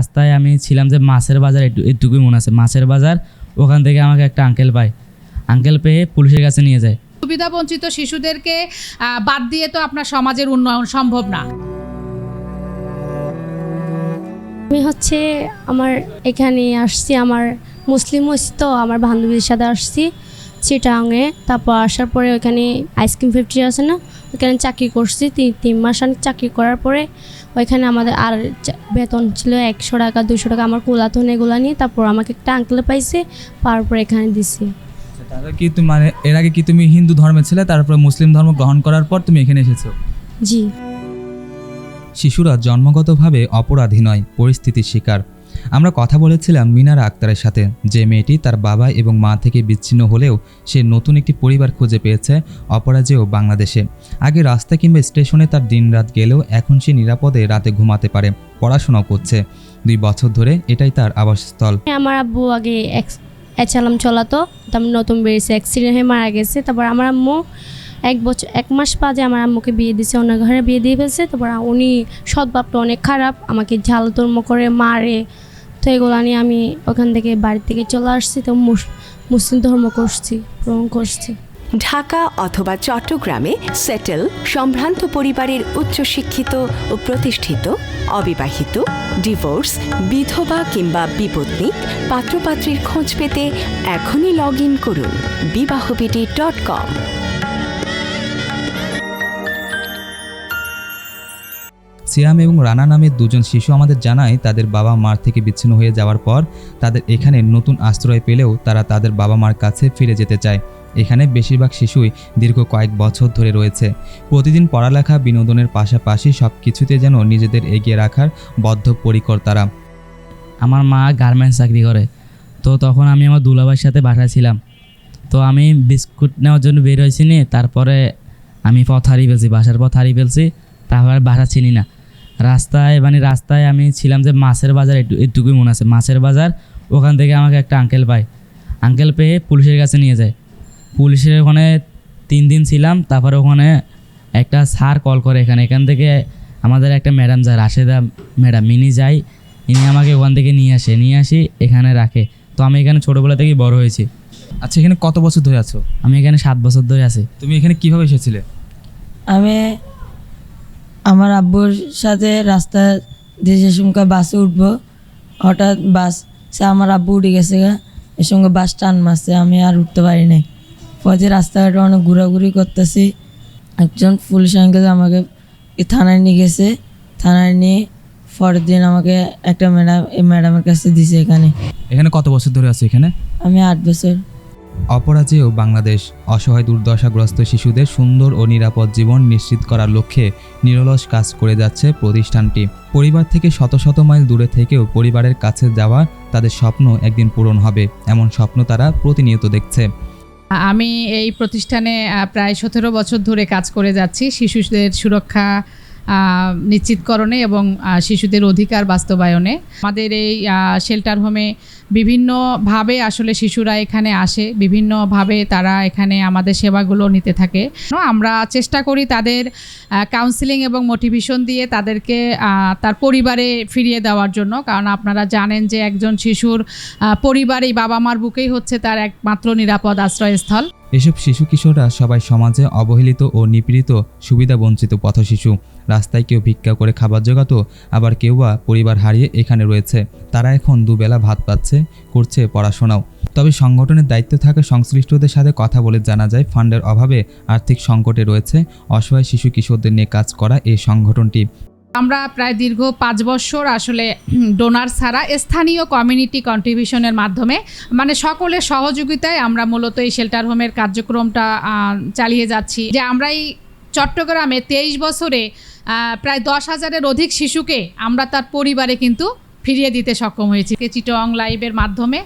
রাস্তায় আমি ছিলাম যে মাছের বাজার একটু একটুকুই মনে আছে। মাছের বাজার ওখান থেকে আমাকে একটা আঙ্কেল পায়। আঙ্কেল পেয়ে পুলিশের কাছে নিয়ে যায়। সুবিধা বঞ্চিত শিশুদেরকে বাদ দিয়ে তো আপনার সমাজের উন্নয়ন সম্ভব না। আমি হচ্ছে আমার এখানে আসছি আমার মুসলিম হয়েছি তো আমার বান্ধবীর সাথে আসছি। চিটাঙে তারপর আসার পরে ওইখানে আইসক্রিম ফ্যাক্টরি আছে না ওইখানে চাকরি করছি তিন তিন মাস আমি চাকরি করার পরে ওইখানে আমাদের আর বেতন ছিল একশো টাকা দুশো টাকা আমার কোলাতন এগুলো নিয়ে তারপর আমাকে একটা আঙ্কেলে পাইছে পাওয়ার পর এখানে দিছি। তাহলে কি তুমি মানে এর আগে কি তুমি হিন্দু ধর্মে ছিলে তারপরে মুসলিম ধর্ম গ্রহণ করার পর তুমি এখানে এসেছ? জি। শিশুরা জন্মগতভাবে অপরাধী নয় পরিস্থিতির শিকার। আমরা কথা বলেছিলাম মিনারা আক্তারের সাথে যে মেয়েটি তার বাবা এবং মা থেকে বিচ্ছিন্ন হলেও সে নতুন একটি পরিবার খুঁজে পেয়েছে অপরাজেয় বাংলাদেশে। আগে রাস্তা কিংবা স্টেশনে তার দিনরাত গেলেও এখন সে নিরাপদে রাতে ঘুমাতে পারে, পড়াশোনাও করছে। দুই বছর ধরে এটাই তার আবাসস্থল। আমার আব্বু আগে এচালাম চলাতো, তারপর নতুন বেরিয়েছে অ্যাক্সিডেন্ট হয়ে মারা গেছে, তারপর আমার আম্মু এক বছর, এক মাস বাদে আমার আম্মুকে বিয়ে দিয়েছে অন্য ঘরে বিয়ে দিয়ে ফেলছে, তারপর উনি সদ্ভাবটা অনেক খারাপ, আমাকে ঝালতর্ম করে মারে তো এগুলো নিয়ে আমি ওখান থেকে বাড়ি থেকে চলে আসছি, তো মুস- মুসলিম ধর্ম করছি গ্রহণ করছি। ঢাকা অথবা চট্টগ্রামে সেটেল সম্ভ্রান্ত পরিবারের উচ্চশিক্ষিত ও প্রতিষ্ঠিত, অবিবাহিত ডিভোর্স বিধবা কিংবা বিপত্নী পাত্রপাত্রীর খোঁজ পেতে এখনই লগ ইন করুন বিবাহবিডি ডট কম সিয়াম এবং রানা নামের দুজন শিশু আমাদের জানায় তাদের বাবা মার থেকে বিচ্ছিন্ন হয়ে যাওয়ার পর তাদের এখানে নতুন আশ্রয় পেলেও তারা তাদের বাবা মার কাছে ফিরে যেতে চায়। এখানে বেশিরভাগ শিশুই দীর্ঘ কয়েক বছর ধরে রয়েছে। প্রতিদিন পড়ালেখা, বিনোদনের পাশাপাশি সব কিছুতে যেন নিজেদের এগিয়ে রাখার বদ্ধপরিকর তারা আমার মা গার্মেন্টস চাকরি করে। তো তখন আমি আমার দুলাভাইয়ের সাথে বাসায় ছিলাম। তো আমি বিস্কুট নেওয়ার জন্য বের হয়েছি নি, তারপরে আমি পথ হারিয়ে ফেলছি, বাসার পথ হারিয়ে ফেলছি, তারপরে বাসা চিনি না। রাস্তায় মানে রাস্তায় আমি ছিলাম যে মাছের বাজার একটু একটুকুই মনে আছে। মাছের বাজার ওখান থেকে আমাকে একটা আঙ্কেল পায়। আঙ্কেল পেয়ে পুলিশের কাছে নিয়ে যায়। পুলিশের ওখানে তিন দিন ছিলাম তারপরে ওখানে একটা স্যার কল করে এখানে। এখান থেকে আমাদের একটা ম্যাডাম যায় রাশেদা ম্যাডাম মিনি যাই ইনি আমাকে ওখান থেকে নিয়ে আসে। নিয়ে আসি এখানে রাখে। তো আমি এখানে ছোটোবেলা থেকেই বড় হয়েছি। আচ্ছা এখানে কত বছর ধরে আছো? আমি এখানে সাত বছর ধরে আছি। তুমি এখানে কীভাবে এসেছিলে? আমি আমার আব্বুর সাথে রাস্তা দিয়ে যে সঙ্গে বাসে উঠবো হঠাৎ বাস সে আমার আব্বু উঠে গেছে গা। এর সঙ্গে বাস টান মারছে আমি আর উঠতে পারি নাই। পথে রাস্তাঘাটে অনেক ঘোরাঘুরি করতেছি। একজন পুলিশ আঙ্কেল আমাকে থানায় নিয়ে গেছে। থানায় নিয়ে পরের দিন আমাকে একটা ম্যাডাম এই ম্যাডামের কাছে দিছে এখানে। এখানে কত বছর ধরে আছো এখানে? আমি আট বছর। অপরাজেয় বাংলাদেশ, অসহায় দুর্দশাগ্রস্ত শিশুদের সুন্দর ও নিরাপদ জীবন নিশ্চিত করার লক্ষ্যে নিরলস কাজ করে যাচ্ছে প্রতিষ্ঠানটি। পরিবার থেকে শত শত মাইল দূরে থেকেও পরিবারের কাছে যাওয়া তাদের স্বপ্ন একদিন পূরণ হবে, এমন স্বপ্ন তারা প্রতিনিয়ত দেখছে। আমি এই প্রতিষ্ঠানে প্রায় সতেরো বছর ধরে কাজ করে যাচ্ছি শিশুদের সুরক্ষা নিশ্চিতকরণে এবং শিশুদের অধিকার বাস্তবায়নে। আমাদের এই শেল্টার হোমে বিভিন্নভাবে আসলে শিশুরা এখানে আসে, বিভিন্নভাবে তারা এখানে আমাদের সেবাগুলো নিতে থাকে। আমরা চেষ্টা করি তাদের কাউন্সিলিং এবং মোটিভেশন দিয়ে তাদেরকে তার পরিবারে ফিরিয়ে দেওয়ার জন্য। কারণ আপনারা জানেন যে একজন শিশুর পরিবারেই বাবা মার বুকেই হচ্ছে তার একমাত্র নিরাপদ আশ্রয়স্থল। এসব শিশু কিশোররা সবাই সমাজে অবহেলিত ও নিপীড়িত, সুবিধা বঞ্চিত পথশিশু রাস্তায় কেউ ভিক্ষা করে খাবার জোগাতো, আবার কেউ বা পরিবার হারিয়ে এখানে রয়েছে। তারা এখন দুবেলা ভাত পাচ্ছে। করছে পড়াশোনাও। তবে সংগঠনের দায়িত্ব থাকা সংশ্লিষ্টদের সাথে কথা বলে জানা যায়, ফান্ডের অভাবে আর্থিক সংকটে রয়েছে অসহায় শিশু কিশোরদের নিয়ে কাজ করা এই সংগঠনটি। আমরা প্রায় দীর্ঘ পাঁচ বছর আসলে ডোনার ছাড়া স্থানীয় কমিউনিটি কন্ট্রিবিউশনের মাধ্যমে মানে সকলের সহযোগিতায় আমরা মূলত এই শেল্টার হোমের কার্যক্রমটা চালিয়ে যাচ্ছি। যে আমরা এই চট্টগ্রামে তেইশ বছরে প্রায় দশ হাজারের অধিক শিশুকে আমরা তার পরিবারে কিন্তু ফিরিয়ে দিতে সক্ষম হয়েছি। চিটং লাইভের মাধ্যমে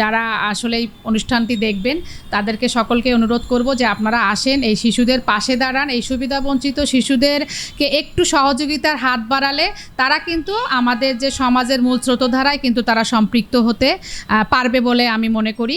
যারা আসলে এই অনুষ্ঠানটি দেখবেন, তাদেরকে সকলকে অনুরোধ করব যে আপনারা আসেন, এই শিশুদের পাশে দাঁড়ান, এই সুবিধাবঞ্চিত শিশুদেরকে একটু সহযোগিতার হাত বাড়ালে তারা কিন্তু আমাদের যে সমাজের মূল স্রোতধারায় কিন্তু তারা সম্পৃক্ত হতে পারবে বলে আমি মনে করি।